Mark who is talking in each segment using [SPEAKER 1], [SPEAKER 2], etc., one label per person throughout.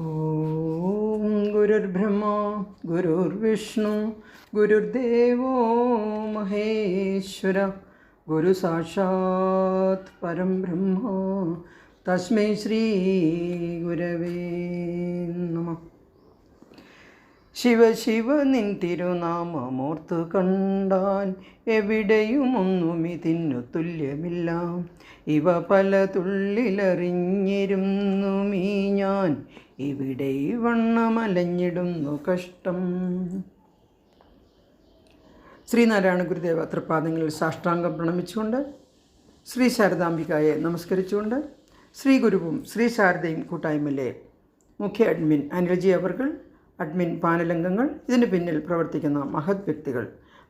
[SPEAKER 1] ഓം ഗുരുർബ്രഹ്മ ഗുരുർവിഷ്ണു ഗുരുദേവോ മഹേശ്വര ഗുരു സാക്ഷാത് പരം ബ്രഹ്മ തസ്മൈ ശ്രീ ഗുരവേ നമ. ശിവ ശിവ നിൻ തിരുനാമമോർത്തു കണ്ടാൽ ഇതിനു തുല്യമില്ല. ഇവ പല തുള്ളിലറിഞ്ഞിരുന്നു മീ ഞാൻ. ഇവിടെ വണ്ണമലഞ്ഞിടുന്നു കഷ്ടം. ശ്രീനാരായണ ഗുരുദേവ തൃപ്പാദങ്ങളിൽ സാഷ്ടാംഗം പ്രണമിച്ചുകൊണ്ട് ശ്രീ ശാരദാംബികായെ നമസ്കരിച്ചുകൊണ്ട് ശ്രീ ഗുരുവും ശ്രീ ശാരദയും കൂട്ടായ്മയിലെ മുഖ്യ അഡ്മിൻ അനിൽജി അവർകൾ അഡ്മിൻ പാനലംഗങ്ങൾ ഇതിന് പിന്നിൽ പ്രവർത്തിക്കുന്ന മഹത് വ്യക്തികൾ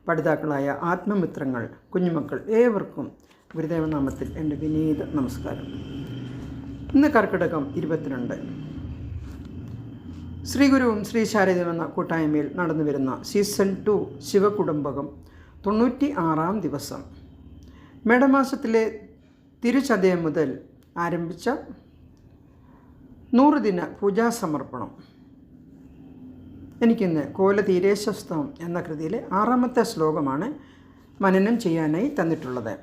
[SPEAKER 1] പഠിതാക്കളായ ആത്മമിത്രങ്ങൾ കുഞ്ഞുമക്കൾ ഏവർക്കും ഗുരുദേവനാമത്തിൽ എന്റെ വിനീത നമസ്കാരം. ഇന്ന് കർക്കിടകം ഇരുപത്തിരണ്ട്. ശ്രീ ഗുരുവും ശ്രീ ശാരദയും എന്ന കൂട്ടായ്മയിൽ നടന്നു വരുന്ന സീസൺ ടു ശിവകുടുംബകം തൊണ്ണൂറ്റി ആറാം ദിവസം. മേടമാസത്തിലെ തിരുചതയം മുതൽ ആരംഭിച്ച നൂറ് ദിന പൂജാസമർപ്പണം. എനിക്കിന്ന് കോലതീരേശസ്തം എന്ന കൃതിയിലെ ആറാമത്തെ ശ്ലോകമാണ് മനനം ചെയ്യാനായി തന്നിട്ടുള്ളത്.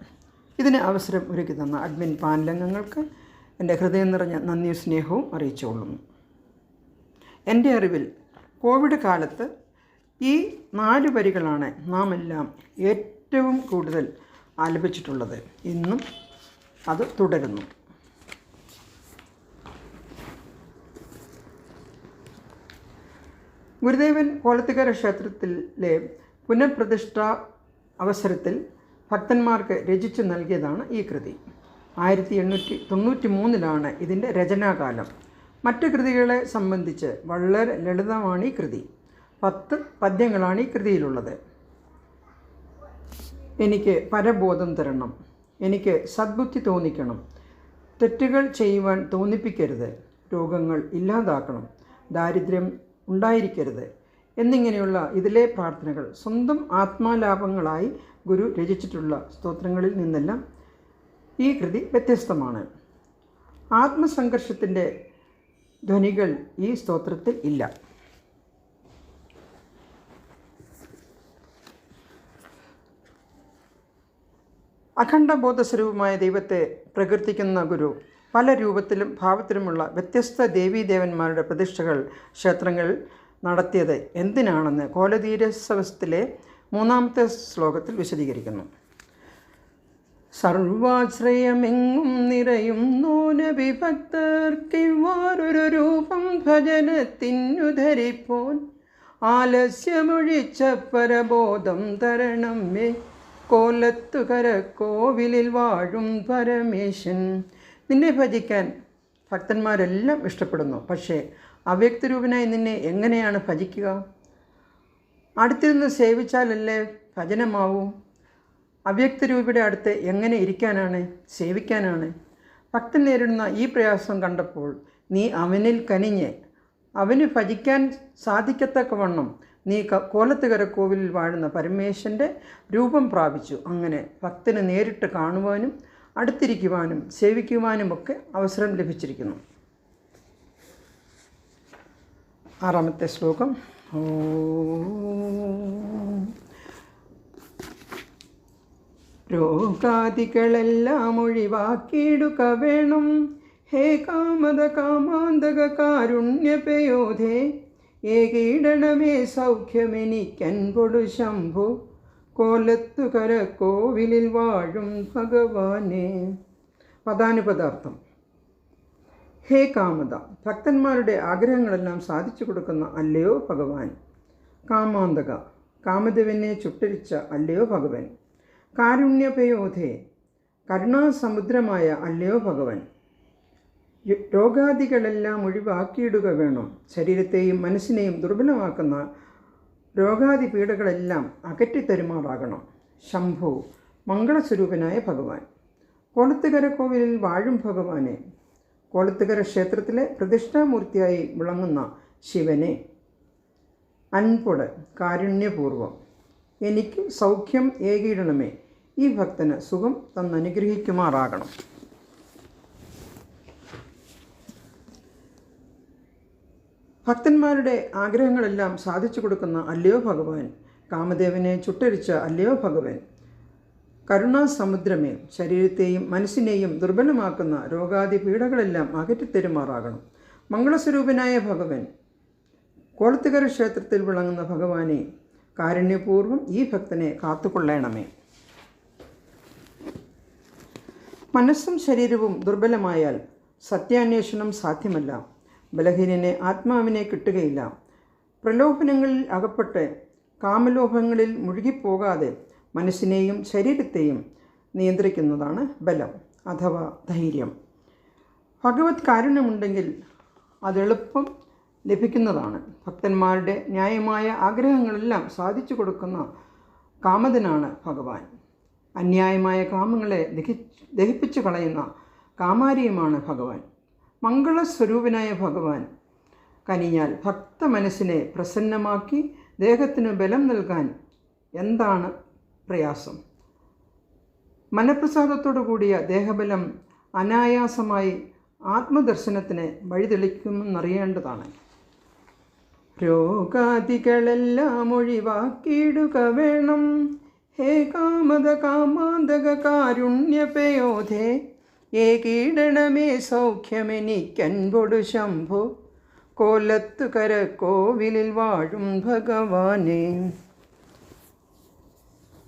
[SPEAKER 1] ഇതിന് അവസരം ഒരുക്കി തന്ന അഡ്മിൻ പാനലംഗങ്ങൾക്ക് എന്റെ ഹൃദയം നിറഞ്ഞ നന്ദിയും സ്നേഹവും അറിയിച്ചുകൊള്ളുന്നു. എന്റെ അറിവിൽ കോവിഡ് കാലത്ത് ഈ നാല് വരികളാണ് നാം എല്ലാം ഏറ്റവും കൂടുതൽ ആലപിച്ചിട്ടുള്ളത്. ഇന്നും അത് തുടരുന്നു. ഗുരുദേവൻ കോലത്തുകര ക്ഷേത്രത്തിലെ പുനഃപ്രതിഷ്ഠ അവസരത്തിൽ ഭക്തന്മാർക്ക് രചിച്ചു നൽകിയതാണ് ഈ കൃതി. ആയിരത്തി എണ്ണൂറ്റി തൊണ്ണൂറ്റി മൂന്നിലാണ് ഇതിന്റെ രചനാകാലം. മറ്റ് കൃതികളെ സംബന്ധിച്ച് വളരെ ലളിതമാണ് ഈ കൃതി. പത്ത് പദ്യങ്ങളാണ് ഈ കൃതിയിലുള്ളത്. എനിക്ക് പരബോധം തരണം. എനിക്ക് സദ്ബുദ്ധി തോന്നിക്കണം. തെറ്റുകൾ ചെയ്യുവാൻ തോന്നിപ്പിക്കരുത്. രോഗങ്ങൾ ഇല്ലാതാക്കണം. ദാരിദ്ര്യം ഉണ്ടായിരിക്കരുത്. എന്നിങ്ങനെയുള്ള ഇതിലെ പ്രാർത്ഥനകൾ സ്വന്തം ആത്മാലാഭങ്ങളായി ഗുരു രചിച്ചിട്ടുള്ള സ്തോത്രങ്ങളിൽ നിന്നെല്ലാം ഈ കൃതി വ്യത്യസ്തമാണ്. ആത്മസംഘർഷത്തിന്റെ ധ്വനികൾ ഈ സ്തോത്രത്തിൽ ഇല്ല. അഖണ്ഡ ബോധസ്വരൂപമായ ദൈവത്തെ പ്രകീർത്തിക്കുന്ന ഗുരു പല രൂപത്തിലും ഭാവത്തിലുമുള്ള വ്യത്യസ്ത ദേവീദേവന്മാരുടെ പ്രതിഷ്ഠകൾ ക്ഷേത്രങ്ങളിൽ നടത്തിയത് എന്തിനാണെന്ന് കോലതീരസവസത്തിലെ മൂന്നാമത്തെ ശ്ലോകത്തിൽ വിശദീകരിക്കുന്നു. സർവാശ്രയമെങ്ങും നിറയും നൂനവിഭക്തർക്കിവാറൊരു രൂപം ഭജനത്തിനു ധരിപ്പോൻ ആലസ്യമൊഴിച്ച പരബോധം തരണം മേ കോലത്തുകര കോവിലിൽ വാഴും പരമേശൻ. നിന്നെ ഭജിക്കാൻ ഭക്തന്മാരെല്ലാം ഇഷ്ടപ്പെടുന്നു പക്ഷേ അവ്യക്തരൂപനായി നിന്നെ എങ്ങനെയാണ് ഭജിക്കുക? അടുത്തിരുന്ന് സേവിച്ചാലല്ലേ ഭജനമാവൂ? അവ്യക്തരൂപിയുടെ അടുത്ത് എങ്ങനെ ഇരിക്കാനാണ്? സേവിക്കാനാണ്? ഭക്തൻ നേരിടുന്ന ഈ പ്രയാസം കണ്ടപ്പോൾ നീ അവനിൽ കനിഞ്ഞ്. അവന് ഭജിക്കാൻ സാധിക്കത്തക്കവണ്ണം നീ കോലത്തുകര കോവിലിൽ വാഴുന്ന പരമേശ്വന്റെ രൂപം പ്രാപിച്ചു. അങ്ങനെ ഭക്തന് നേരിട്ട് കാണുവാനും അടുത്തിരിക്കുവാനും സേവിക്കുവാനുമൊക്കെ അവസരം ലഭിച്ചിരിക്കുന്നു. ആറാമത്തെ ശ്ലോകം. ഓ രോഗാദികളെല്ലാം ഒഴിവാക്കിയിടുക വേണം. ഹേ കാമത കാമാന്തക കാരുണ്യപയോധേ ഏകീടണമേ സൗഖ്യമെനിക്കൻപൊടു ശംഭു. കോലത്തുകര കോവിലിൽ വാഴും ഭഗവാനെ. പദാനുപദാർത്ഥം. ഹേ കാമത ഭക്തന്മാരുടെ ആഗ്രഹങ്ങളെല്ലാം സാധിച്ചു കൊടുക്കുന്ന അല്ലയോ ഭഗവാൻ. കാമാന്തക കാമദേവനെ ചുട്ടരിച്ച അല്ലയോ ഭഗവൻ. കാരുണ്യപയോധേ കരുണാസമുദ്രമായ അല്ലയോ ഭഗവൻ? രോഗാദികളെല്ലാം ഒഴിവാക്കിയിടുക വേണം. ശരീരത്തെയും മനസ്സിനെയും ദുർബലമാക്കുന്ന രോഗാദി പീഡകളെല്ലാം അകറ്റിത്തരുമാറാകണം ശംഭു മംഗളസ്വരൂപനായ ഭഗവാൻ. കോളത്തുകര കോവിലിൽ വാഴും ഭഗവാനെ. കോളത്തുകര ക്ഷേത്രത്തിലെ പ്രതിഷ്ഠാമൂർത്തിയായി വിളങ്ങുന്ന ശിവനെ. അൻപുട കാരുണ്യപൂർവം. എനിക്ക് സൗഖ്യം ഏകിയിടണമേ ഈ ഭക്തന് സുഖം തന്നനുഗ്രഹിക്കുമാറാകണം. ഭക്തന്മാരുടെ ആഗ്രഹങ്ങളെല്ലാം സാധിച്ചു കൊടുക്കുന്ന അല്ലയോ ഭഗവാൻ? കാമദേവനെ ചുട്ടരിച്ച അല്ലയോ ഭഗവൻ? കരുണാസമുദ്രമേ ശരീരത്തെയും മനസ്സിനെയും ദുർബലമാക്കുന്ന രോഗാദി പീഡകളെല്ലാം അകറ്റിത്തരുമാറാകണം. മംഗളസ്വരൂപനായ ഭഗവൻ കോളത്തുകര ക്ഷേത്രത്തിൽ വിളങ്ങുന്ന ഭഗവാനെ കാരുണ്യപൂർവം ഈ ഭക്തനെ കാത്തുകൊള്ളണമേ. മനസ്സും ശരീരവും ദുർബലമായാൽ സത്യാന്വേഷണം സാധ്യമല്ല. ബലഹീനനെ ആത്മാവിനെ കിട്ടുകയില്ല. പ്രലോഭനങ്ങളിൽ അകപ്പെട്ട് കാമലോഭങ്ങളിൽ മുഴുകിപ്പോകാതെ മനസ്സിനെയും ശരീരത്തെയും നിയന്ത്രിക്കുന്നതാണ് ബലം അഥവാ ധൈര്യം. ഭഗവത് കാരുണ്യമുണ്ടെങ്കിൽ അതെളുപ്പം ലഭിക്കുന്നതാണ്. ഭക്തന്മാരുടെ ന്യായമായ ആഗ്രഹങ്ങളെല്ലാം സാധിച്ചു കൊടുക്കുന്ന കാമതനാണ് ഭഗവാൻ. അന്യായമായ കാമങ്ങളെ ദഹി ദഹിപ്പിച്ചു കളയുന്ന കാമാരിയുമാണ് ഭഗവാൻ. മംഗളസ്വരൂപനായ ഭഗവാൻ. കനിഞ്ഞാൽ ഭക്ത മനസ്സിനെ പ്രസന്നമാക്കി ദേഹത്തിന് ബലം നൽകാൻ എന്താണ് പ്രയാസം? മനപ്രസാദത്തോടു കൂടിയ ദേഹബലം അനായാസമായി ആത്മദർശനത്തിന് വഴിതെളിക്കുമെന്നറിയേണ്ടതാണ്. രോഗാദികളെല്ലാം ഒഴിവാക്കിയിടുക വേണം. ഹേ കാമത കാമാന്തക കാരുണ്യപയോധേ ഏകീടണമേ സൗഖ്യമെനിക്കൻപൊടു ശംഭു കോലത്തുകര കോവിലിൽ വാഴും ഭഗവാനെ.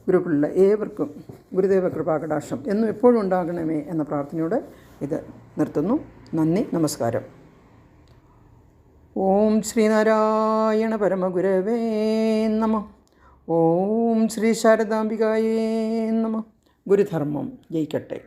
[SPEAKER 1] ഗ്രൂപ്പിലുള്ള ഏവർക്കും ഗുരുദേവ കൃപാകടാക്ഷം എന്നും എപ്പോഴും ഉണ്ടാകണമേ എന്ന പ്രാർത്ഥനയോടെ ഇത് നിർത്തുന്നു. നന്ദി നമസ്കാരം. ഓം ശ്രീനാരായണ പരമഗുരവേ നമ. ഓം ശ്രീ ശാരദാംബികായേ നമ. ഗുരുധർമ്മം ജയിക്കട്ടെ.